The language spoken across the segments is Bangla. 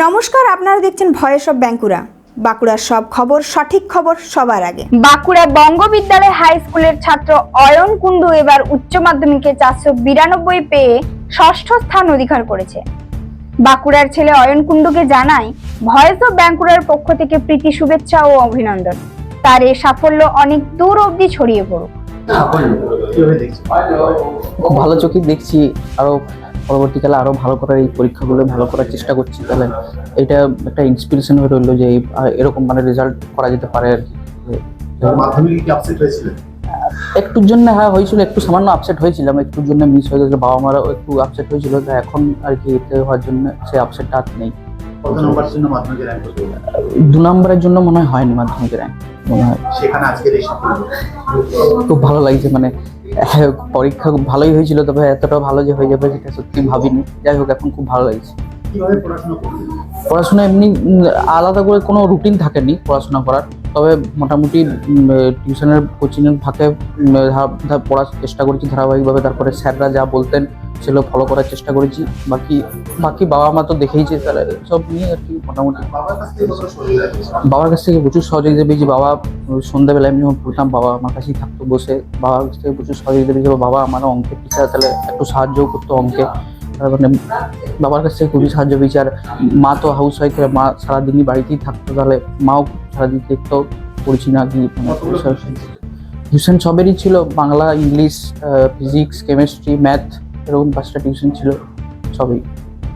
নমস্কার আপনারা দেখছেন ভয়েস অব ব্যাঙ্কুরা বাঁকুড়ার সব খবর সঠিক খবর সবার আগে। বাঁকুড়া বঙ্গ বিদ্যালয় হাই স্কুলের ছাত্র অয়ন কুণ্ডু এবার উচ্চ মাধ্যমিকে চারশো বিরানব্বই পেয়ে ষষ্ঠ স্থান অধিকার করেছে। বাঁকুড়ার ছেলে অয়ন কুণ্ডুকে জানায় ভয়েস অফ ব্যাঙ্কুড়ার পক্ষ থেকে প্রীতি শুভেচ্ছা ও অভিনন্দন। তার এই সাফল্য অনেক দূর অবধি ছড়িয়ে পড়ুক। খুব ভালো চোখে দেখছি আরও পরবর্তীকালে আরও ভালো করার এই পরীক্ষাগুলো ভালো করার চেষ্টা করছি। তাহলে এটা একটা ইন্সপিরেশন হয়ে রইল যে এরকম মানে রেজাল্ট করা যেতে পারে আর কি। আপসেট হয়েছিল? একটুর জন্য হ্যাঁ হয়েছিল একটু সামান্য আপসেট হয়েছিলাম একটুর জন্য মিস হয়ে গেছিল বাবা মারাও একটু আপসেট হয়েছিল এখন আর কি এতে হওয়ার জন্য সেই আপসেটটা আর নেই। কত নম্বর জন্য মাধ্যমিকে র্যাঙ্ক করতে দু নম্বরের জন্য মনে হয় হয়নি মাধ্যমিক র্যাঙ্ক মনে হয়। সেখানে আজকের এই সাফল্য? খুব ভালো লাগছে মানে হ্যাঁ, পরীক্ষা খুব ভালোই হয়েছিল তবে এতটা ভালো যে হয়ে যাবে সেটা সত্যি ভাবিনি। যাই হোক এখন খুব ভালো লাগছে। পড়াশোনা এমনি আলাদা করে কোনো রুটিন থাকেনি পড়াশোনা করার। তবে মোটামুটি টিউশনের কোচিংয়ের ফাঁকে পড়ার চেষ্টা করেছি ধারাবাহিকভাবে। তারপরে স্যাররা যা বলতেন সেগুলো ফলো করার চেষ্টা করেছি। বাকি বাকি বাবা মা তো দেখেইছে তাহলে সব নিয়ে আর কি মোটামুটি। বাবার কাছ থেকে প্রচুর সহযোগিতা পেয়েছি। বাবা সন্ধ্যাবেলা এমনি যখন পড়তাম বাবা, আমার কাছেই থাকতো বসে। বাবার কাছ থেকে প্রচুর সহযোগিতা পেয়েছি। বাবা আমার অঙ্কের টিচার তাহলে একটু সাহায্যও করতো অঙ্কে। মানে বাবার কাছ থেকে খুবই সাহায্য পেয়েছি। আর মা তো হাউস ওয়াইফ মা সারাদিনই বাড়িতেই থাকতো, তাহলে মাও সারাদিন দেখতো পড়ছি না কি টিউশন সবেরই ছিল Bangla English physics chemistry math এরকম পাঁচটা টিউশন ছিল সবই।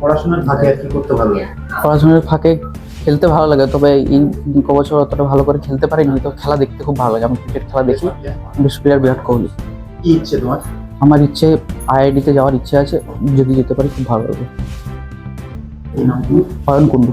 পড়াশোনার ফাঁকে কি করতে ভালো লাগে? পড়াশোনার ফাঁকে খেলতে ভালো লাগে তবে এই ক বছর অতটা ভালো করে খেলতে পারিনি তো খেলা দেখতে খুব ভালো লাগে আমি ক্রিকেট খেলা দেখি। Best player Virat Kohli. কি ইচ্ছে তোমার? আমার ইচ্ছে আইআইডিতে যাওয়ার ইচ্ছে আছে যদি যেতে পারি খুব ভালো নাম অয়ন কুন্ডু